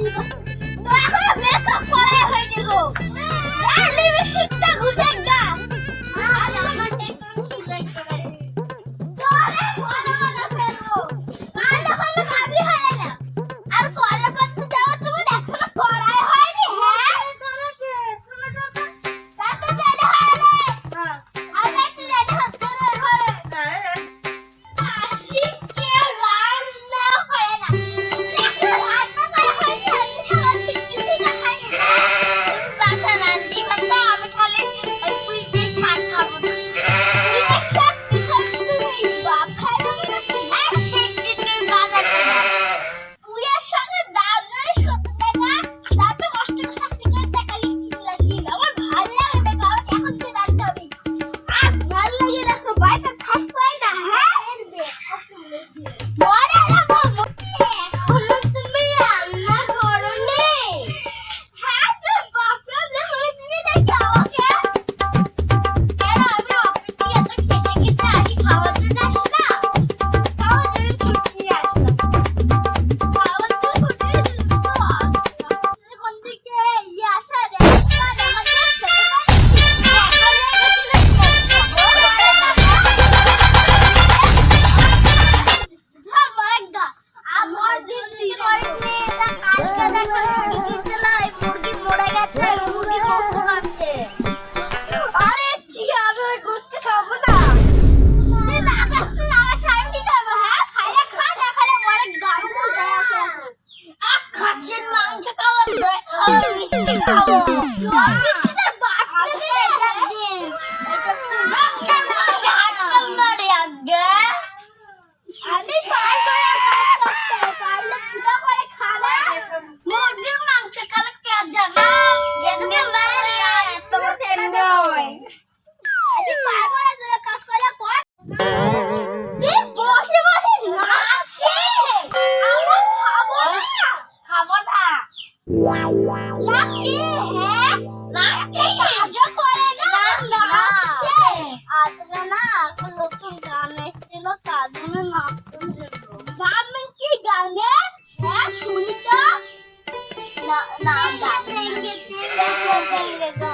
你い。question mark check all of that. Oh, 小哥哥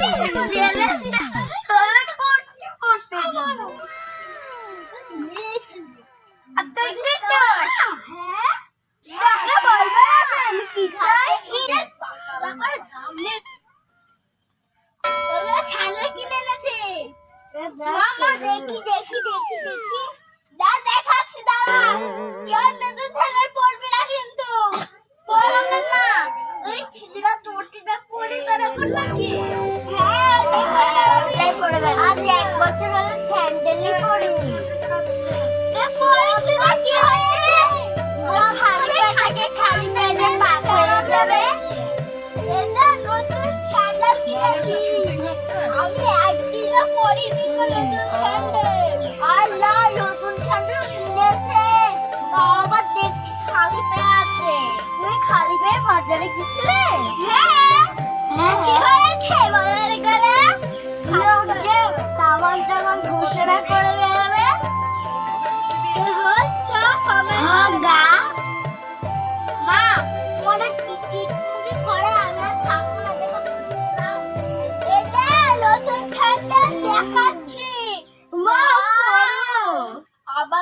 ¡Miren! ¡Miren! খালি পেয়ে বাজারে গেছিল